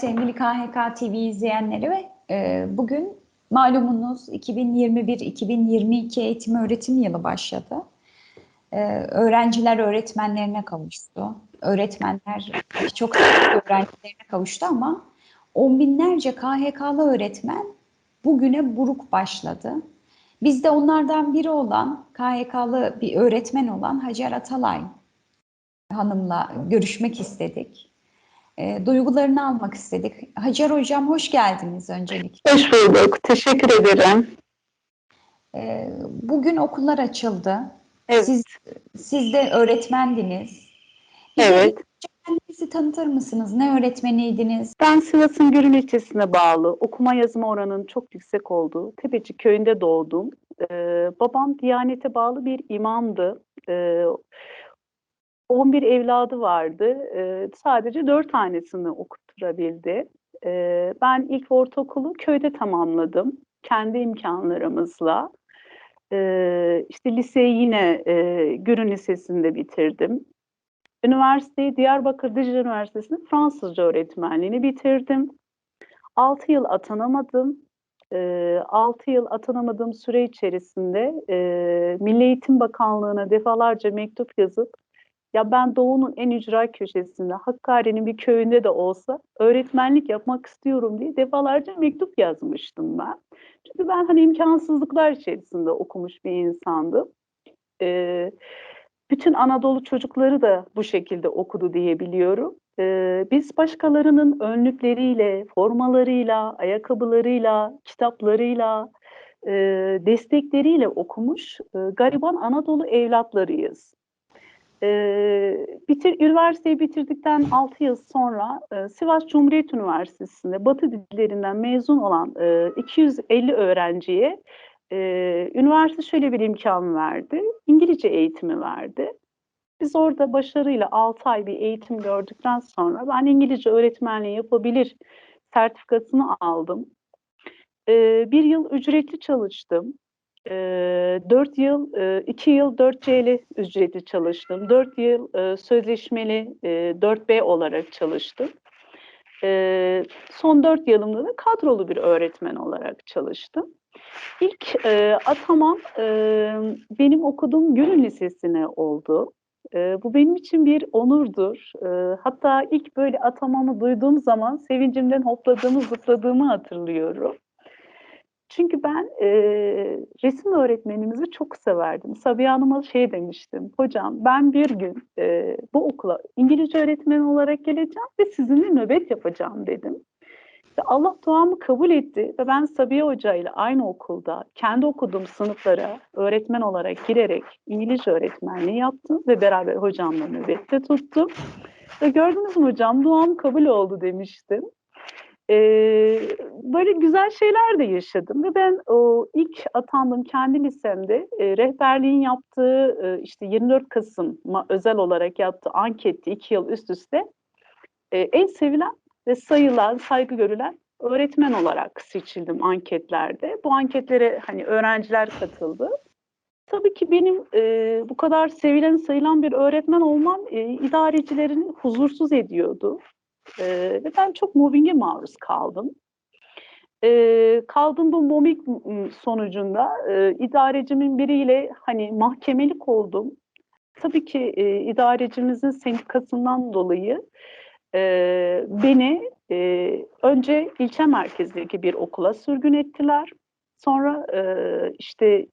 sevgili KHK TV izleyenleri ve e, bugün malumunuz 2021-2022 eğitim öğretim yılı başladı. E, öğrenciler öğretmenlerine kavuştu. Öğretmenler çok öğrencilerine kavuştu ama on binlerce KHK'lı öğretmen bugüne buruk başladı. Biz de onlardan biri olan KHK'lı bir öğretmen olan Hacer Atalay Hanım'la görüşmek istedik. E, duygularını almak istedik. Hacer Hocam hoş geldiniz öncelikle. Hoş bulduk. Teşekkür ederim. E, bugün okullar açıldı. Evet. Siz, siz de öğretmendiniz. Bize Evet. Kendinizi tanıtır mısınız? Ne öğretmeniydiniz? Ben Sivas'ın Gürün ilçesine bağlı okuma yazma oranının çok yüksek olduğu Tepeci köyünde doğdum. Ee, babam Diyanete bağlı bir imamdı. Ee, 11 evladı vardı. Ee, sadece 4 tanesini okutturabildi. Ee, ben ilk ortaokulu köyde tamamladım. Kendi imkanlarımızla. Ee, işte liseyi yine e, Gürün Lisesi'nde bitirdim. Üniversiteyi Diyarbakır Dicle Üniversitesi'nde Fransızca öğretmenliğini bitirdim. 6 yıl atanamadım. 6 yıl atanamadığım süre içerisinde e, Milli Eğitim Bakanlığı'na defalarca mektup yazıp ya ben Doğu'nun en ücra köşesinde Hakkari'nin bir köyünde de olsa öğretmenlik yapmak istiyorum diye defalarca mektup yazmıştım ben. Çünkü ben hani imkansızlıklar içerisinde okumuş bir insandım. Ee, bütün Anadolu çocukları da bu şekilde okudu diyebiliyorum. Ee, biz başkalarının önlükleriyle, formalarıyla, ayakkabılarıyla, kitaplarıyla, e, destekleriyle okumuş e, gariban Anadolu evlatlarıyız. Ee, bitir, üniversiteyi bitirdikten 6 yıl sonra e, Sivas Cumhuriyet Üniversitesi'nde Batı dillerinden mezun olan e, 250 öğrenciye e, üniversite şöyle bir imkan verdi. İngilizce eğitimi verdi. Biz orada başarıyla 6 ay bir eğitim gördükten sonra ben İngilizce öğretmenliği yapabilir sertifikasını aldım. Ee, bir yıl ücretli çalıştım. E, 4 yıl, 2 yıl 4C'li ücretli çalıştım. 4 yıl e, sözleşmeli e, 4B olarak çalıştım. E, son 4 yılımda da kadrolu bir öğretmen olarak çalıştım. İlk e, atamam e, benim okuduğum Gülün Lisesi'ne oldu. E, bu benim için bir onurdur. E, hatta ilk böyle atamamı duyduğum zaman sevincimden hopladığımı, zıpladığımı hatırlıyorum. Çünkü ben e, resim öğretmenimizi çok severdim. Sabiha Hanım'a şey demiştim. Hocam ben bir gün e, bu okula İngilizce öğretmeni olarak geleceğim ve sizinle nöbet yapacağım dedim. Ve Allah duamı kabul etti ve ben Sabiha Hoca ile aynı okulda kendi okuduğum sınıflara öğretmen olarak girerek İngilizce öğretmenliği yaptım ve beraber hocamla nöbette tuttum. Ve gördünüz mü hocam duam kabul oldu demiştim. Ee, böyle güzel şeyler de yaşadım ve ben o ilk atandığım kendi lisemde e, rehberliğin yaptığı e, işte 24 Kasım'a özel olarak yaptığı anketti iki yıl üst üste e, en sevilen ve sayılan, saygı görülen öğretmen olarak seçildim anketlerde. Bu anketlere hani öğrenciler katıldı. Tabii ki benim e, bu kadar sevilen sayılan bir öğretmen olmam e, idarecilerini huzursuz ediyordu. Ee, ve ben çok mobbinge maruz kaldım. Ee, kaldım bu mobbing sonucunda e, idarecimin biriyle hani mahkemelik oldum. Tabii ki e, idarecimizin sendikasından dolayı e, beni e, önce ilçe merkezindeki bir okula sürgün ettiler. Sonra e, işte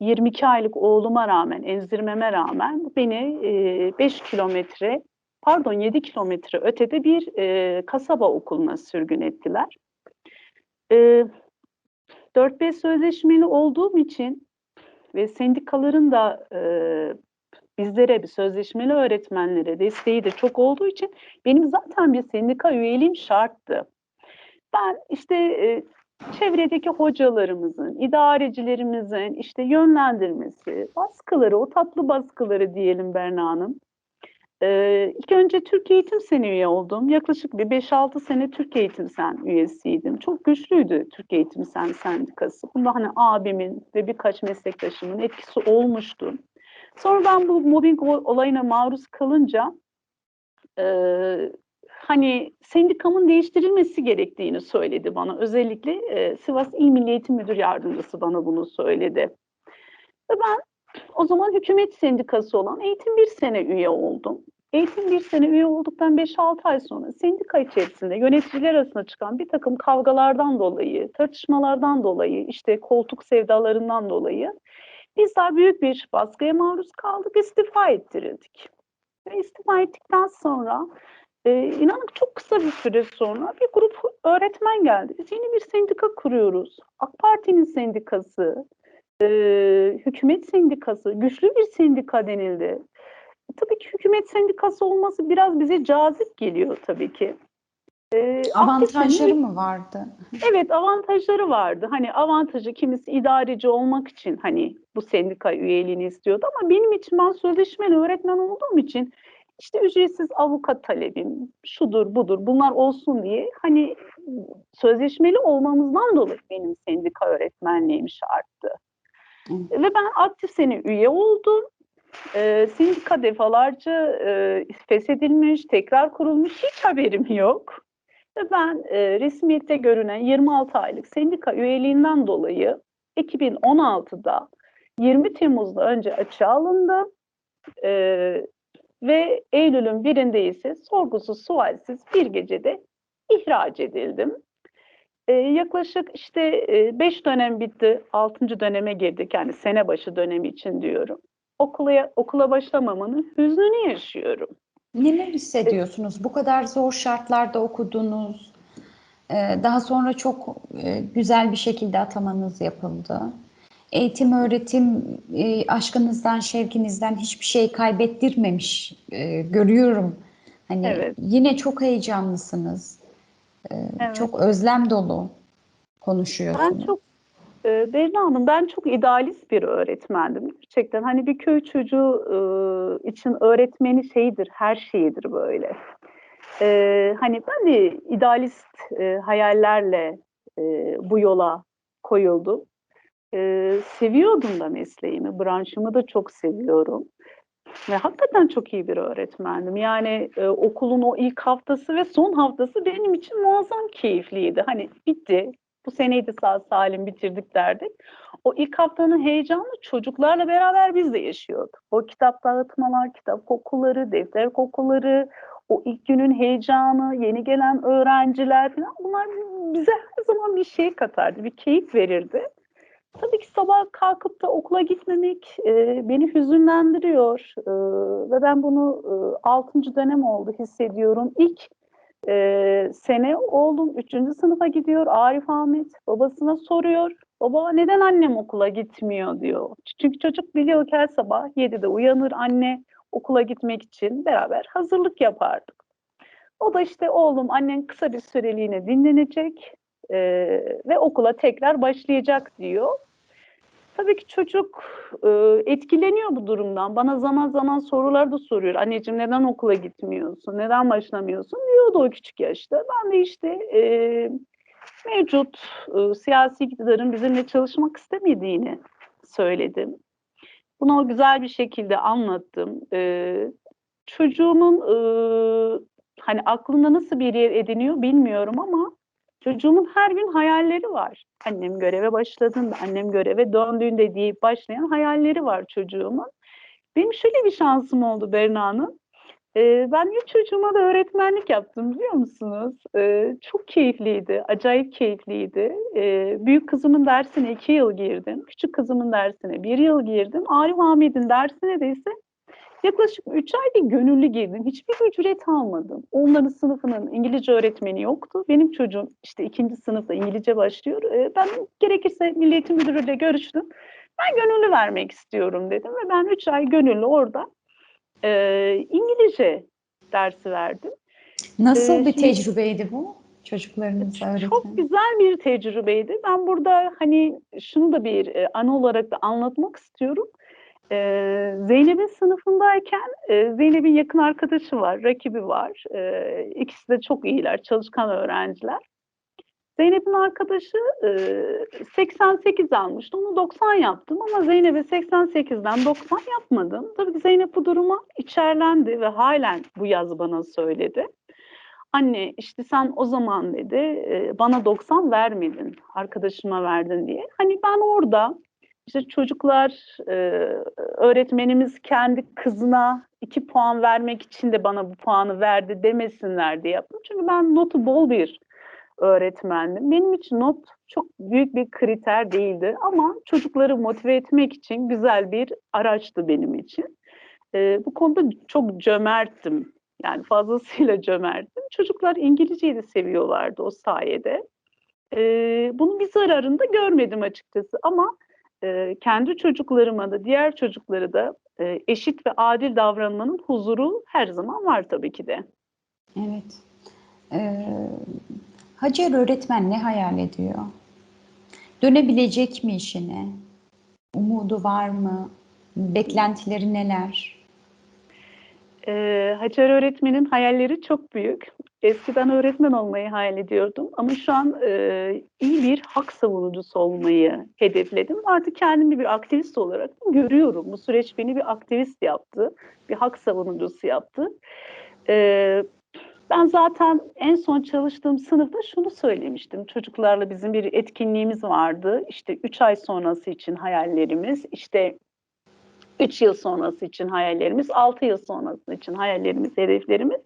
22 aylık oğluma rağmen, emzirmeme rağmen beni 5 kilometre pardon 7 kilometre ötede bir e, kasaba okuluna sürgün ettiler. E, 4B sözleşmeli olduğum için ve sendikaların da e, bizlere bir sözleşmeli öğretmenlere desteği de çok olduğu için benim zaten bir sendika üyeliğim şarttı. Ben işte e, çevredeki hocalarımızın, idarecilerimizin işte yönlendirmesi, baskıları, o tatlı baskıları diyelim Berna Hanım, ee, ilk önce Türk Eğitim Sen üye oldum. Yaklaşık bir 5-6 sene Türk Eğitim Sen üyesiydim. Çok güçlüydü Türk Eğitim Sen sendikası. Bunda hani abimin ve birkaç meslektaşımın etkisi olmuştu. Sonra ben bu mobbing olayına maruz kalınca e, hani sendikamın değiştirilmesi gerektiğini söyledi bana. Özellikle e, Sivas İl Milli Eğitim Müdür Yardımcısı bana bunu söyledi. Ve ben o zaman hükümet sendikası olan Eğitim Bir Sene üye oldum. Eğitim Bir Sene üye olduktan 5-6 ay sonra sendika içerisinde yöneticiler arasında çıkan bir takım kavgalardan dolayı, tartışmalardan dolayı, işte koltuk sevdalarından dolayı bizler büyük bir baskıya maruz kaldık, istifa ettirildik. Ve istifa ettikten sonra e, inanın çok kısa bir süre sonra bir grup öğretmen geldi. Biz yeni bir sendika kuruyoruz. AK Parti'nin sendikası, e, hükümet sendikası, güçlü bir sendika denildi. Tabii ki hükümet sendikası olması biraz bize cazip geliyor tabii ki. E, Avantajları mı vardı? Evet avantajları vardı. Hani avantajı kimisi idareci olmak için hani bu sendika üyeliğini istiyordu ama benim için ben sözleşmeli öğretmen olduğum için işte ücretsiz avukat talebim şudur budur bunlar olsun diye hani sözleşmeli olmamızdan dolayı benim sendika öğretmenliğim şarttı. Ve ben aktif sene üye oldum. Ee, sendika defalarca e, feshedilmiş, tekrar kurulmuş hiç haberim yok. Ve ben e, resmiyette görünen 26 aylık sendika üyeliğinden dolayı 2016'da 20 Temmuz'da önce açığa alındım. E, ve Eylül'ün birinde ise sorgusuz sualsiz bir gecede ihraç edildim. E, yaklaşık işte 5 dönem bitti, 6. döneme girdik yani sene başı dönemi için diyorum. Okula, okula başlamamanın hüznünü yaşıyorum. Neler hissediyorsunuz? Bu kadar zor şartlarda okudunuz. Ee, Daha sonra çok e, güzel bir şekilde atamanız yapıldı. Eğitim, öğretim e, aşkınızdan, şevkinizden hiçbir şey kaybettirmemiş. e, Görüyorum. Hani Evet. yine çok heyecanlısınız. Ee, Evet. Çok özlem dolu konuşuyorsunuz. Ben çok e, Berna Hanım ben çok idealist bir öğretmendim. Gerçekten hani bir köy çocuğu e, için öğretmeni şeydir, her şeyidir böyle. E, hani ben de idealist e, hayallerle e, bu yola koyuldum. E, seviyordum da mesleğimi, branşımı da çok seviyorum. Ve hakikaten çok iyi bir öğretmendim. Yani e, okulun o ilk haftası ve son haftası benim için muazzam keyifliydi. Hani bitti, bu seneyi de sağ salim bitirdik derdik. O ilk haftanın heyecanı çocuklarla beraber biz de yaşıyorduk. O kitap dağıtmalar, kitap kokuları, defter kokuları, o ilk günün heyecanı, yeni gelen öğrenciler falan bunlar bize her zaman bir şey katardı, bir keyif verirdi. Tabii ki sabah kalkıp da okula gitmemek e, beni hüzünlendiriyor E, ve ben bunu e, 6. dönem oldu hissediyorum. İlk e, sene oğlum 3. sınıfa gidiyor Arif Ahmet babasına soruyor. Baba neden annem okula gitmiyor diyor. Çünkü çocuk biliyor ki her sabah 7'de uyanır anne okula gitmek için beraber hazırlık yapardık. O da işte oğlum annen kısa bir süreliğine dinlenecek e, ve okula tekrar başlayacak diyor. Tabii ki çocuk e, etkileniyor bu durumdan. Bana zaman zaman sorular da soruyor. Anneciğim neden okula gitmiyorsun? Neden başlamıyorsun? Diyordu o küçük yaşta. Ben de işte e, mevcut e, siyasi iktidarın bizimle çalışmak istemediğini söyledim. Bunu o güzel bir şekilde anlattım. E, çocuğumun e, hani aklında nasıl bir yer ediniyor bilmiyorum ama çocuğumun her gün hayalleri var. Annem göreve başladığında, annem göreve döndüğünde diye başlayan hayalleri var çocuğumun. Benim şöyle bir şansım oldu Berna Hanım. Ee, ben üç çocuğuma da öğretmenlik yaptım biliyor musunuz? Ee, çok keyifliydi, acayip keyifliydi. Ee, büyük kızımın dersine iki yıl girdim. Küçük kızımın dersine bir yıl girdim. Arif Ahmet'in dersine de ise yaklaşık üç ay bir gönüllü girdim. Hiçbir ücret almadım. Onların sınıfının İngilizce öğretmeni yoktu. Benim çocuğum işte ikinci sınıfta İngilizce başlıyor. Ee, ben gerekirse Milli Eğitim Müdürü'yle görüştüm. Ben gönüllü vermek istiyorum dedim ve ben üç ay gönüllü orada e, İngilizce dersi verdim. Nasıl Ee, bir şimdi- tecrübeydi bu çocuklarınızla öğretmen? Çok güzel bir tecrübeydi. Ben burada hani şunu da bir e, anı olarak da anlatmak istiyorum. Ee, Zeynep'in sınıfındayken e, Zeynep'in yakın arkadaşı var, rakibi var. Ee, ikisi de çok iyiler, çalışkan öğrenciler. Zeynep'in arkadaşı e, 88 almıştı. Onu 90 yaptım ama Zeynep'e 88'den 90 yapmadım. Tabii ki Zeynep bu duruma içerlendi ve halen bu yaz bana söyledi. Anne işte sen o zaman dedi e, bana 90 vermedin, arkadaşıma verdin diye. Hani ben orada işte çocuklar, e, öğretmenimiz kendi kızına iki puan vermek için de bana bu puanı verdi demesinler diye yaptım. Çünkü ben notu bol bir öğretmendim. Benim için not çok büyük bir kriter değildi ama çocukları motive etmek için güzel bir araçtı benim için. E, bu konuda çok cömerttim. Yani fazlasıyla cömerttim. Çocuklar İngilizceyi de seviyorlardı o sayede. E, bunun bir zararını da görmedim açıkçası ama e, kendi çocuklarıma da diğer çocukları da e, eşit ve adil davranmanın huzuru her zaman var tabii ki de. Evet. Ee, Hacer öğretmen ne hayal ediyor? Dönebilecek mi işine? Umudu var mı? Beklentileri neler? Ee, Hacer öğretmenin hayalleri çok büyük. Eskiden öğretmen olmayı hayal ediyordum ama şu an e, iyi bir hak savunucusu olmayı hedefledim. Artık kendimi bir aktivist olarak görüyorum. Bu süreç beni bir aktivist yaptı, bir hak savunucusu yaptı. Ee, ben zaten en son çalıştığım sınıfta şunu söylemiştim. Çocuklarla bizim bir etkinliğimiz vardı. İşte 3 ay sonrası için hayallerimiz, işte 3 yıl sonrası için hayallerimiz, 6 yıl sonrası için hayallerimiz, hedeflerimiz.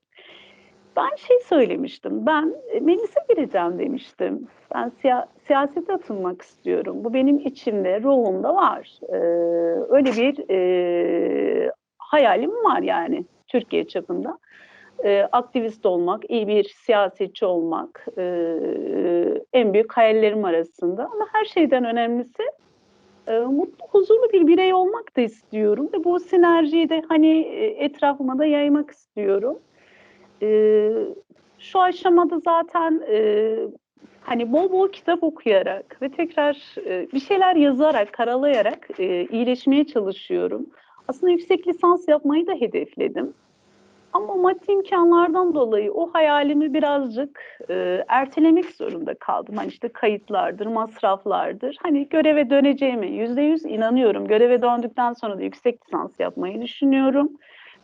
Ben şey söylemiştim, ben e, meclise gireceğim demiştim. Ben siya siyasete atılmak istiyorum. Bu benim içimde, ruhumda var. Ee, öyle bir e, hayalim var yani Türkiye çapında. Ee, aktivist olmak, iyi bir siyasetçi olmak e, en büyük hayallerim arasında. Ama her şeyden önemlisi e, mutlu, huzurlu bir birey olmak da istiyorum ve bu sinerjiyi de hani e, etrafıma da yaymak istiyorum. E, şu aşamada zaten e, hani bol bol kitap okuyarak ve tekrar e, bir şeyler yazarak, karalayarak e, iyileşmeye çalışıyorum. Aslında yüksek lisans yapmayı da hedefledim. Ama maddi imkanlardan dolayı o hayalimi birazcık e, ertelemek zorunda kaldım. Hani işte kayıtlardır, masraflardır. Hani göreve döneceğime yüzde yüz inanıyorum. Göreve döndükten sonra da yüksek lisans yapmayı düşünüyorum.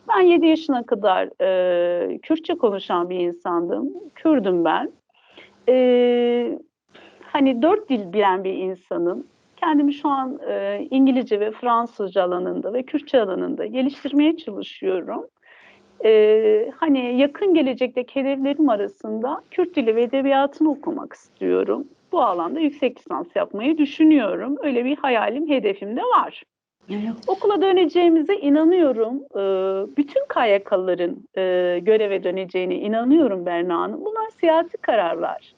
Ben 7 yaşına kadar e, Kürtçe konuşan bir insandım. Kürdüm ben. E, hani dört dil bilen bir insanım. Kendimi şu an e, İngilizce ve Fransızca alanında ve Kürtçe alanında geliştirmeye çalışıyorum. Ee, hani yakın gelecekteki hedeflerim arasında Kürt dili ve edebiyatını okumak istiyorum. Bu alanda yüksek lisans yapmayı düşünüyorum. Öyle bir hayalim, hedefim de var. Okula döneceğimize inanıyorum. Ee, bütün KYK'ların e, göreve döneceğine inanıyorum Berna Hanım. Bunlar siyasi kararlar.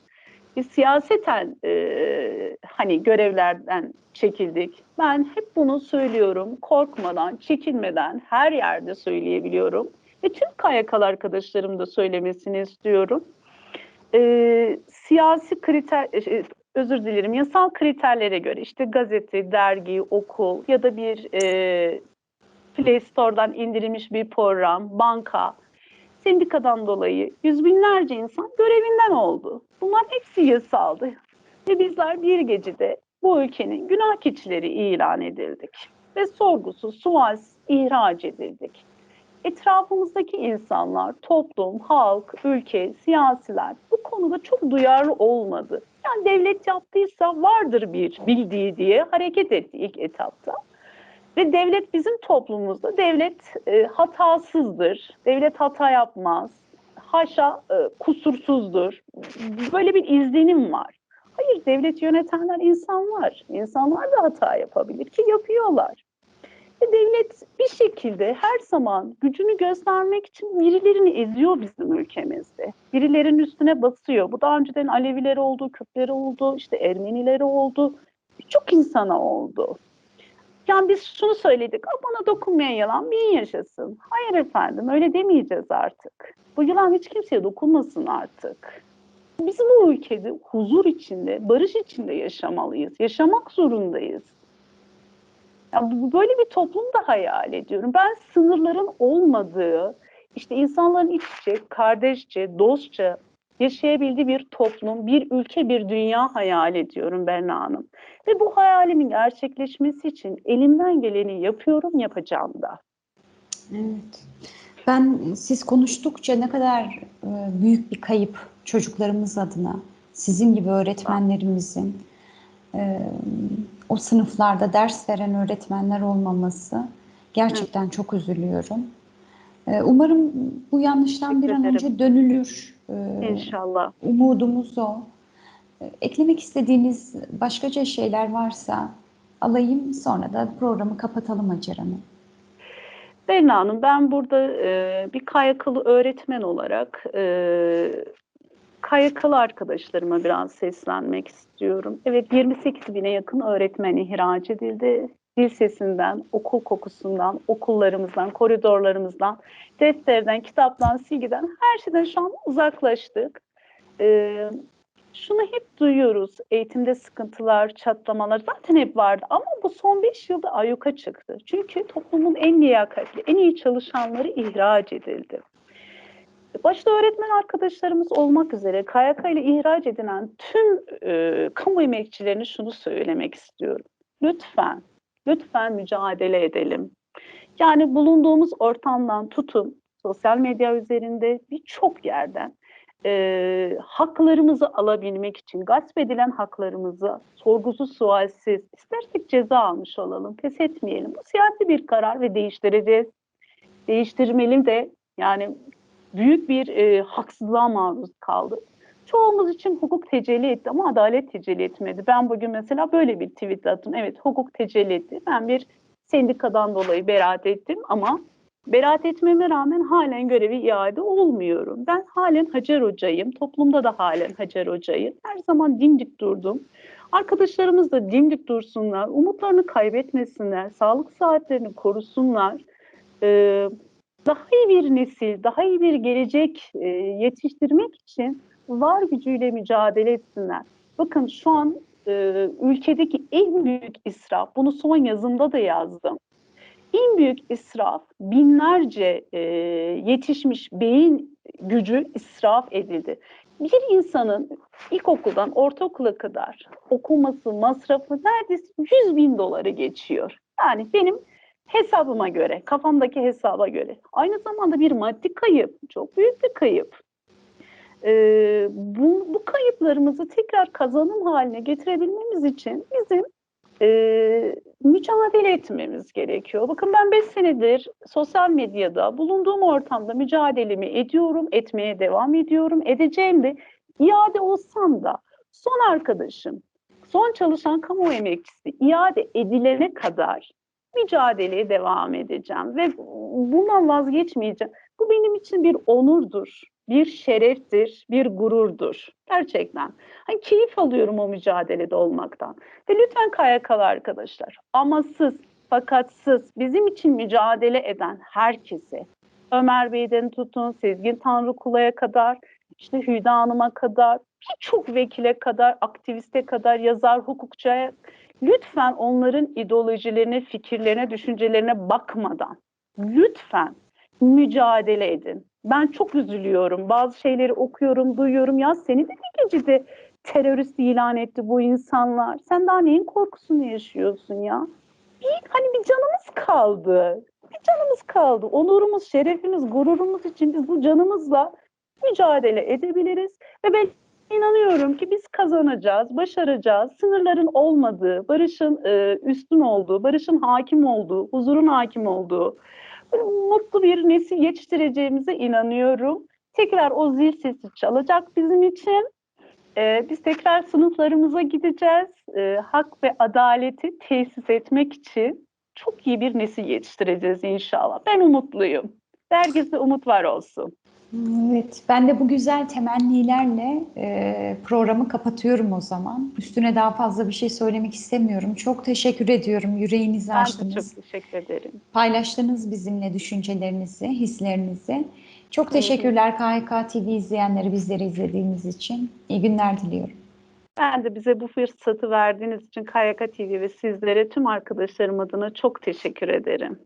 Biz siyaseten e, hani görevlerden çekildik. Ben hep bunu söylüyorum. Korkmadan, çekinmeden her yerde söyleyebiliyorum. Ve tüm KYK'lı arkadaşlarım da söylemesini istiyorum. Ee, siyasi kriter, e, özür dilerim, yasal kriterlere göre işte gazete, dergi, okul ya da bir e, Play Store'dan indirilmiş bir program, banka, sendikadan dolayı yüz binlerce insan görevinden oldu. Bunlar hepsi yasaldı. Ve bizler bir gecede bu ülkenin günah keçileri ilan edildik. Ve sorgusuz, sualsiz ihraç edildik etrafımızdaki insanlar, toplum, halk, ülke, siyasiler bu konuda çok duyarlı olmadı. Yani devlet yaptıysa vardır bir bildiği diye hareket etti ilk etapta. Ve devlet bizim toplumumuzda devlet e, hatasızdır, devlet hata yapmaz, haşa e, kusursuzdur. Böyle bir izlenim var. Hayır devlet yönetenler insanlar. İnsanlar da hata yapabilir ki yapıyorlar. Ve devlet bir şekilde her zaman gücünü göstermek için birilerini eziyor bizim ülkemizde. Birilerinin üstüne basıyor. Bu daha önceden Alevileri oldu, Kürtleri oldu, işte Ermenileri oldu. Birçok insana oldu. Yani biz şunu söyledik, bana dokunmayan yılan bin yaşasın. Hayır efendim öyle demeyeceğiz artık. Bu yılan hiç kimseye dokunmasın artık. Biz bu ülkede huzur içinde, barış içinde yaşamalıyız. Yaşamak zorundayız. Yani böyle bir toplum da hayal ediyorum. Ben sınırların olmadığı, işte insanların iç içe, kardeşçe, dostça yaşayabildiği bir toplum, bir ülke, bir dünya hayal ediyorum Berna Hanım. Ve bu hayalimin gerçekleşmesi için elimden geleni yapıyorum, yapacağım da. Evet. Ben siz konuştukça ne kadar e, büyük bir kayıp çocuklarımız adına. Sizin gibi öğretmenlerimizin e, o sınıflarda ders veren öğretmenler olmaması gerçekten çok üzülüyorum. E, Umarım bu yanlıştan bir an önce dönülür. E, İnşallah. Umudumuz o. E, Eklemek istediğiniz başkaca şeyler varsa alayım sonra da programı kapatalım Hacer Hanım. Berna Hanım, ben burada e, bir KYK'lı öğretmen olarak e, KYK'lı arkadaşlarıma biraz seslenmek istiyorum. Evet, 28 bine yakın öğretmen ihraç edildi. Dil sesinden, okul kokusundan, okullarımızdan, koridorlarımızdan, defterden, kitaptan, silgiden, her şeyden şu an uzaklaştık. E, şunu hep duyuyoruz, eğitimde sıkıntılar, çatlamalar zaten hep vardı ama bu son 5 yılda ayyuka çıktı. Çünkü toplumun en liyakatli, en iyi çalışanları ihraç edildi. Başta öğretmen arkadaşlarımız olmak üzere KYK ile ihraç edilen tüm e, kamu emekçilerine şunu söylemek istiyorum. Lütfen, lütfen mücadele edelim. Yani bulunduğumuz ortamdan tutun, sosyal medya üzerinde birçok yerden e, haklarımızı alabilmek için gasp edilen haklarımızı sorgusuz sualsiz istersek ceza almış olalım, pes etmeyelim. Bu siyasi bir karar ve değiştireceğiz. Değiştirmeli de yani büyük bir e, haksızlığa maruz kaldı. Çoğumuz için hukuk tecelli etti ama adalet tecelli etmedi. Ben bugün mesela böyle bir tweet attım. Evet hukuk tecelli etti. Ben bir sendikadan dolayı beraat ettim ama Beraat etmeme rağmen halen görevi iade olmuyorum. Ben halen Hacer Hoca'yım. Toplumda da halen Hacer Hoca'yım. Her zaman dimdik durdum. Arkadaşlarımız da dimdik dursunlar. Umutlarını kaybetmesinler. Sağlık saatlerini korusunlar. Ee, daha iyi bir nesil, daha iyi bir gelecek e, yetiştirmek için var gücüyle mücadele etsinler. Bakın şu an e, ülkedeki en büyük israf, bunu son yazımda da yazdım en büyük israf binlerce e, yetişmiş beyin gücü israf edildi. Bir insanın ilkokuldan ortaokula kadar okuması, masrafı neredeyse 100 bin doları geçiyor. Yani benim hesabıma göre, kafamdaki hesaba göre. Aynı zamanda bir maddi kayıp, çok büyük bir kayıp. Ee, bu, bu kayıplarımızı tekrar kazanım haline getirebilmemiz için bizim e, mücadele etmemiz gerekiyor. Bakın ben 5 senedir sosyal medyada bulunduğum ortamda mücadelemi ediyorum, etmeye devam ediyorum, edeceğim de iade olsam da son arkadaşım, son çalışan kamu emekçisi iade edilene kadar mücadeleye devam edeceğim ve bundan vazgeçmeyeceğim. Bu benim için bir onurdur, bir şereftir, bir gururdur. Gerçekten. Hani keyif alıyorum o mücadelede olmaktan. Ve lütfen KYK'lı arkadaşlar, amasız, fakatsız, bizim için mücadele eden herkese, Ömer Bey'den tutun, Sezgin Tanrıkula'ya kadar, işte Hüda Hanım'a kadar, birçok vekile kadar, aktiviste kadar, yazar, hukukçuya, lütfen onların ideolojilerine, fikirlerine, düşüncelerine bakmadan, lütfen mücadele edin. Ben çok üzülüyorum. Bazı şeyleri okuyorum, duyuyorum. Ya seni de bir gecede terörist ilan etti bu insanlar. Sen daha neyin korkusunu yaşıyorsun ya? Bir, hani bir canımız kaldı. Bir canımız kaldı. Onurumuz, şerefimiz, gururumuz için biz bu canımızla mücadele edebiliriz. Ve ben inanıyorum ki biz kazanacağız, başaracağız. Sınırların olmadığı, barışın e, üstün olduğu, barışın hakim olduğu, huzurun hakim olduğu, mutlu bir nesil yetiştireceğimize inanıyorum. Tekrar o zil sesi çalacak bizim için. Ee, biz tekrar sınıflarımıza gideceğiz. Ee, hak ve adaleti tesis etmek için çok iyi bir nesil yetiştireceğiz inşallah. Ben umutluyum. Herkeste umut var olsun. Evet, ben de bu güzel temennilerle e, programı kapatıyorum o zaman. Üstüne daha fazla bir şey söylemek istemiyorum. Çok teşekkür ediyorum. Yüreğinizi Ben açtınız. çok teşekkür ederim. Paylaştınız bizimle düşüncelerinizi, hislerinizi. Çok teşekkürler KHK TV izleyenleri bizleri izlediğiniz için. İyi günler diliyorum. Ben de bize bu fırsatı verdiğiniz için KYK TV ve sizlere tüm arkadaşlarım adına çok teşekkür ederim.